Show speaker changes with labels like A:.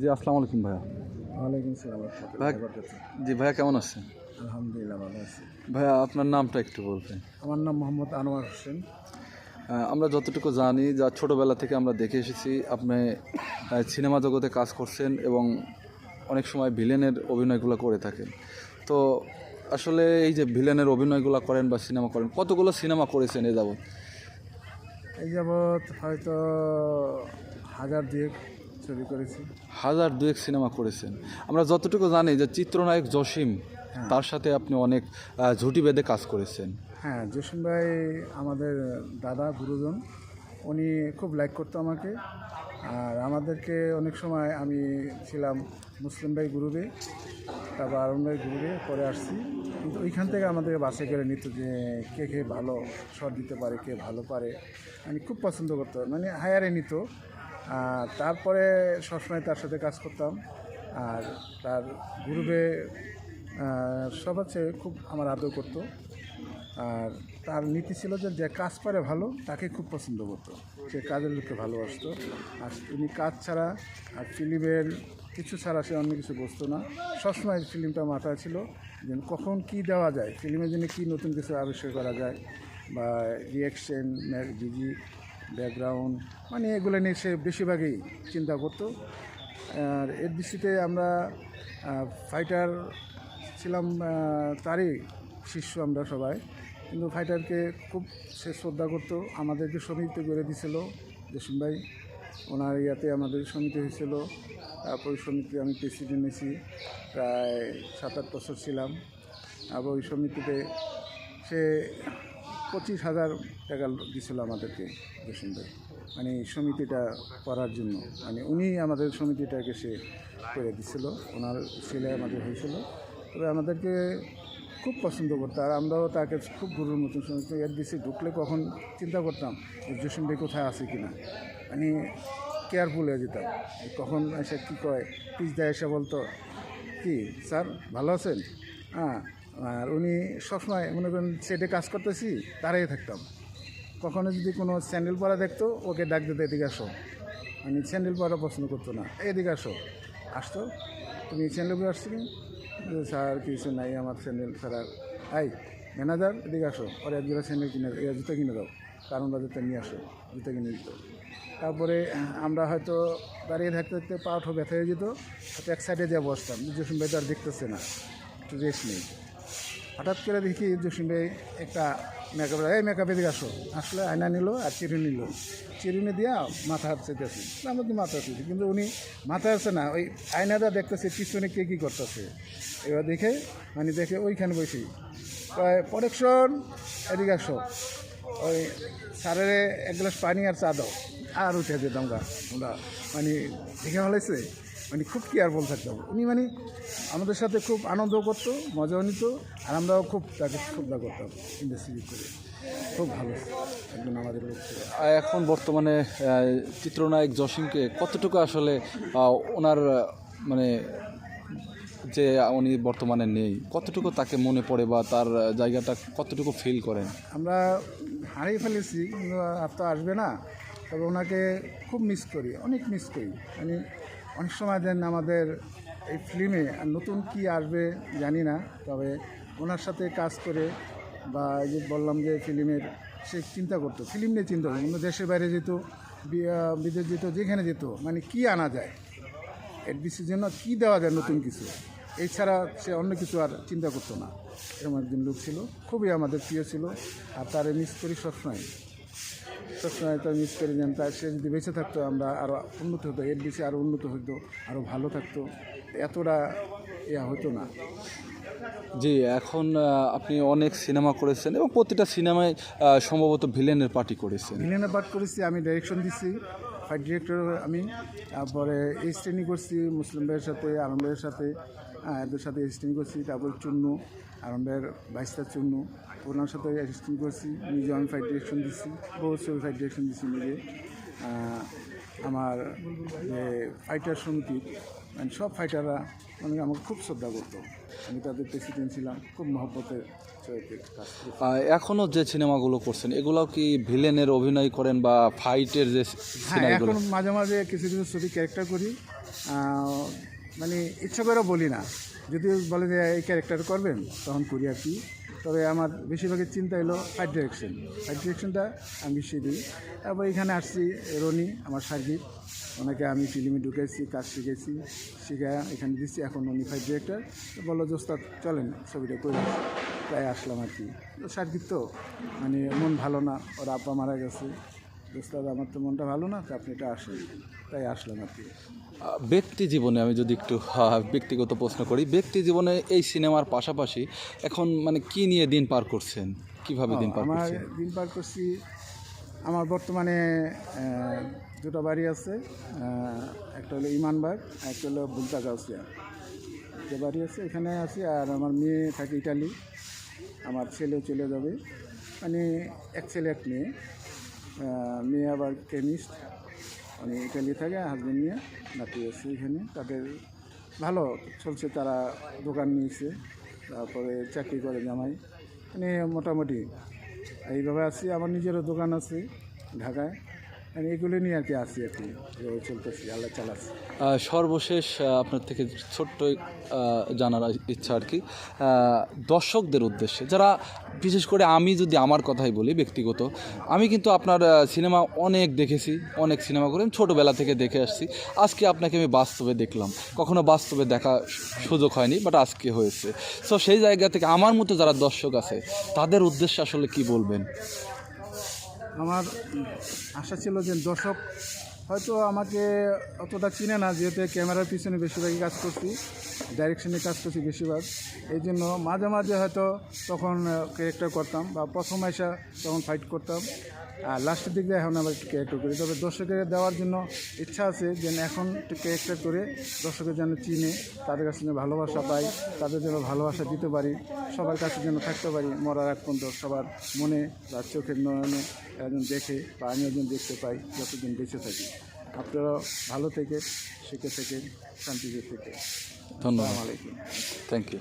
A: জি আসসালামু আলাইকুম ভাইয়া।
B: ওয়ালাইকুম সালাম
A: জি ভাইয়া কেমন আছেন?
B: আলহামদুলিল্লাহ ভালো আছি।
A: ভাইয়া আপনার নামটা একটু বলবেন।
B: আমার নাম মোহাম্মদ আনোয়ার হোসেন।
A: আমরা যতটুকু জানি যা ছোটোবেলা থেকে আমরা দেখে এসেছি আপনি সিনেমা জগতে কাজ করছেন এবং অনেক সময় ভিলেনের অভিনয়গুলো করে থাকেন। তো আসলে এই যে ভিলেনের অভিনয়গুলো করেন বা সিনেমা করেন কতগুলো সিনেমা করেছেন এ যাবৎ?
B: এই যাবৎ হয়তো হাজার দুয়েক। ছবি করেছি।
A: হাজার দুয়েক সিনেমা করেছেন। আমরা যতটুকু জানি যে চিত্রনায়ক জসিম তার সাথে আপনি অনেক ঝুঁটি বেঁধে কাজ করেছেন।
B: হ্যাঁ জসিম ভাই আমাদের দাদা গুরুজন উনি খুব লাইক করতো আমাকে। আর আমাদেরকে অনেক সময় আমি ছিলাম মুসলিম ভাই গ্রুপে তারপর আরম ভাই গ্রুপে পরে আসছি। কিন্তু ওইখান থেকে আমাদেরকে বাসে করে নিত যে কে কে ভালো শট দিতে পারে কে ভালো পারে। আমি খুব পছন্দ করতো মানে হায়ারে নিত। তারপরে সবসময় তার সাথে কাজ করতাম। আর তার গ্রুপে সব হচ্ছে খুব আমার আদর করতো। আর তার নীতি ছিল যে যে কাজ পারে ভালো, তাকে খুব পছন্দ করতো। সে কাজের লোককে ভালোবাসতো। আর উনি কাজ ছাড়া আর ফিল্মের কিছু ছাড়া সে অন্য কিছু বসতো না। সবসময় ফিল্মটা মাথায় ছিল যে, কখন কি দেওয়া যায়, ফিল্মের জন্য কী নতুন কিছু আবিষ্কার করা যায়, বা রিয়াকশন মিউজিক ব্যাকগ্রাউন্ড মানে এগুলো নিয়ে সে বেশিরভাগই চিন্তা করতো। আর এর দৃষ্টিতে আমরা ফাইটার ছিলাম তারই শিষ্য আমরা সবাই। কিন্তু ফাইটারকে খুব সে শ্রদ্ধা করতো। আমাদেরকে সমিতি করে দিছিল, জসিম ভাই। ওনার ইয়াতে আমাদের সমিতি হয়েছিল। তারপর ওই সমিতি আমি প্রেসিডেন্ট হয়েছি, প্রায় সাত আট বছর ছিলাম। আবার ওই সমিতিতে সে পঁচিশ হাজার টাকা দিছিল আমাদেরকে ভাই মানে সমিতিটা করার জন্য। মানে উনি আমাদের সমিতিটাকে সে করে দিছিল। ওনার ছেলে আমাদের হয়েছিল। তবে আমাদেরকে খুব পছন্দ করতো। আর আমরাও তাকে খুব গুরুর মতন শুনেছি। এর দিছে ঢুকলে কখন চিন্তা করতাম জসিম ভাই কোথায় আছে কিনা মানে কেয়ারফুল হয়ে যেতাম। কখন এসে কী কয়? পিস দেয় এসে বলতো, কি, স্যার ভালো আছেন? হ্যাঁ। আর উনি সবসময় মনে করেন সেটে কাজ করতেছি দাঁড়িয়ে থাকতাম। কখনো যদি কোনো স্যান্ডেল পরা দেখতো, ওকে ডাক দিতে, এদিকে আসো। মানে স্যান্ডেল পরা পছন্দ করতো না, এদিকে আসো। আসতো তুমি স্যান্ডেল পরে আসছো কি স্যার, কিছু নাই, আমার স্যান্ডেল ছাড়া আই ম্যানেজার, এদিকে আসো। ওর এক জোড়া স্যান্ডেল কিনে এ জুতো কিনে দাও, কারণ বাজারটা নিয়ে আসো, জুতো কিনে দিত। তারপরে আমরা হয়তো দাঁড়িয়ে থাকতে থাকতে পা উঠো ব্যথা হয়ে যেত, হয়তো এক সাইডে দিয়ে বসতাম জসিম ভাই তো আর দেখতেছে না, একটু রেস্ট নেই। হঠাৎ করে দেখি জসিম ভাই একটা মেকআপ এই মেকআপে দিকে আসো। আসলে আয়না নিল আর চিরুনি নিল। চিরুনি দিয়া মাথা চেতেছি আমরা তো মাথা চেয়েছি কিন্তু উনি মাথা আছে না। ওই আয়নাটা দেখতেছে, পিছনে কে কী করতেছে। এবার দেখে মানে দেখে ওইখানে বসি। প্রোডাকশন এদিকে আসো। ওই সারের এক গ্লাস পানি আর চা দাও। আর উঠে যেতাম গা। আমরা মানে দেখে ভালোইছে মানে খুব কেয়ারফুল থাকতে হবে। উনি মানে আমাদের সাথে খুব আনন্দ করতো মজাও নিত আর আমরাও খুব তাকে শ্রদ্ধা করতাম ইন্ডাস্ট্রি করে। খুব ভালো একজন আমাদের লোক। ছিল
A: আর এখন বর্তমানে চিত্রনায়ক জসিমকে কতটুকু আসলে ওনার মানে যে উনি বর্তমানে নেই কতটুকু তাকে মনে পড়ে বা তার জায়গাটা কতটুকু ফিল করেন?
B: আমরা হারিয়ে ফেলেছি আর তো আসবে না। তবে ওনাকে খুব মিস করি অনেক মিস করি। মানে অনেক সময় দেন আমাদের এই ফিল্মে নতুন কি আসবে জানি না, তবে ওনার সাথে কাজ করে বা এই যে বললাম যে ফিল্মের সে চিন্তা করতো, ফিল্ম নিয়ে চিন্তা করতো অন্য দেশের বাইরে যেত বিদেশ যেত, যেখানে যেত মানে কি আনা যায় এডবিসির জন্য কী দেওয়া যায় নতুন কিছু, এছাড়া সে অন্য কিছু আর চিন্তা করতো না। এরকম একজন লোক ছিল, খুবই আমাদের প্রিয় ছিল, আর তারে মিস করি সবসময়। সবসময় তার মিস করি যেন তার সে যদি বেঁচে থাকতো আমরা আরও উন্নত হতো এর বেশি আরও উন্নত হতো আরও ভালো থাকতো এতটা ইয়া হতো না।
A: জি এখন আপনি অনেক সিনেমা করেছেন এবং প্রতিটা সিনেমায় সম্ভবত ভিলেনের পার্টি করেছেন।
B: ভিলেনের পাঠ করেছি আমি ডাইরেকশন দিচ্ছি ফাইট ডিরেক্টর আমি তারপরে এই শ্রেণি করছি মুসলিম ভাইয়ের সাথে আলম ভাইয়ের সাথে এদের সাথে এসিস্ট্যান্ট করছি তারপর চুন্নু আলম ভাইয়ের বাইশটা চুন্নু ওনার সাথে অ্যাসিস্ট্যান্ট করছি নিজে আমি ফাইট ডিরেকশন দিচ্ছি বহু ছবি ফাইট ডিরেকশন দিচ্ছি নিজে। আমার যে ফাইটার সমিতি মানে সব ফাইটাররা মানে আমাকে খুব শ্রদ্ধা করতো। আমি তাদের প্রেসিডেন্ট ছিলাম খুব মহব্বতের করি
A: যে সিনেমাগুলো করছেন এগুলো কি ভিলেনের অভিনয় করেন বা ফাইটের যে
B: হ্যাঁ এখন মাঝে মাঝে কিছু কিছু ছবি ক্যারেক্টার করি। মানে ইচ্ছা করে বলি না। যদি বলে যে এই ক্যারেক্টার করবেন, তখন করি আর কি। তবে আমার বেশিরভাগের চিন্তা হলো ফাইট ডিরেকশন ফাইট ডিরেকশনটা আমি বেশি দিই তারপর এখানে আসছি রনি, আমার সার্গিক ওনাকে আমি ফিল্মে ঢুকেছি, কাজ শিখেছি, শিখে এখানে দিচ্ছি। এখন উনি ফাইট ডিরেক্টর বলল দোস্তাদ চলেন, ছবিটা করে তাই আসলাম আর কি। সার্গিক তো মানে মন ভালো না, ওর আব্বা মারা গেছে। দোস্তাদ আমার তো মনটা ভালো না তো আপনি এটা আসেন। তাই আসলাম আর কি।
A: ব্যক্তি জীবনে আমি যদি একটু ব্যক্তিগত প্রশ্ন করি ব্যক্তি জীবনে এই সিনেমার পাশাপাশি এখন মানে কি নিয়ে দিন পার করছেন? কীভাবে দিন পার
B: আমার দিন পার করছি আমার বর্তমানে দুটো বাড়ি আছে একটা হলো ইমানবাগ একটা হলো বুলতা গাউসিয়া যে বাড়ি আছে এখানে আছি আর আমার মেয়ে থাকে ইটালি। আমার ছেলে চলে যাবে। মানে এক ছেলে এক মেয়ে। মেয়ে আবার কেমিস্ট। মানে ইটালি থাকে হাজব্যান্ড নিয়ে, নাতি আছে এখানে। তাদের ভালো চলছে, তারা দোকান নিয়েছে। তারপরে চাকরি করে জামাই। মানে মোটামুটি। এইভাবে আছি আমার নিজেরও দোকান আছে ঢাকায়। এগুলো নিয়ে আর কি আছি আর কি। চলতেছি, আল্লাহ চালাচ্ছি।
A: সর্বশেষ আপনার থেকে ছোট্ট জানার ইচ্ছা আর কি। দর্শকদের উদ্দেশ্যে, যারা বিশেষ করে আমি যদি আমার কথাই বলি ব্যক্তিগত, আমি কিন্তু আপনার সিনেমা অনেক দেখেছি, অনেক সিনেমা করেন ছোটোবেলা থেকে দেখে আসছি। আজকে আপনাকে আমি বাস্তবে দেখলাম। কখনো বাস্তবে দেখা সুযোগ হয়নি বাট আজকে হয়েছে। সো সেই জায়গা থেকে আমার মতো যারা দর্শক আছে, তাদের উদ্দেশ্যে আসলে কি বলবেন?
B: আমার আশা ছিল যে দর্শক হয়তো আমাকে অতটা চিনে না, যেহেতু ক্যামেরার পিছনে বেশিরভাগই কাজ করছি ডাইরেকশনে কাজ করছি বেশিরভাগ। এই জন্য মাঝে মাঝে হয়তো তখন ক্যারেক্টার করতাম বা প্রথম আসা তখন ফাইট করতাম। আর লাস্টের দিক এখন আবার একটু ক্যারেক্টার করি। তবে দর্শকের দেওয়ার জন্য ইচ্ছা আছে যে এখন একটু ক্যারেক্টার করে দর্শকের যেন চিনে, তাদের কাছে যেন ভালোবাসা পাই, তাদের যেন ভালোবাসা দিতে পারি, সবার কাছে যেন থাকতে পারি, মরার এক পর্যন্ত সবার মনে বা চোখের নয়নে একজন দেখে বা আমি একজন দেখতে পাই, যতদিন বেঁচে থাকি। আপনারা ভালো থেকে শিখে থেকে শান্তিতে থেকে।
A: ধন্যবাদ। Thank you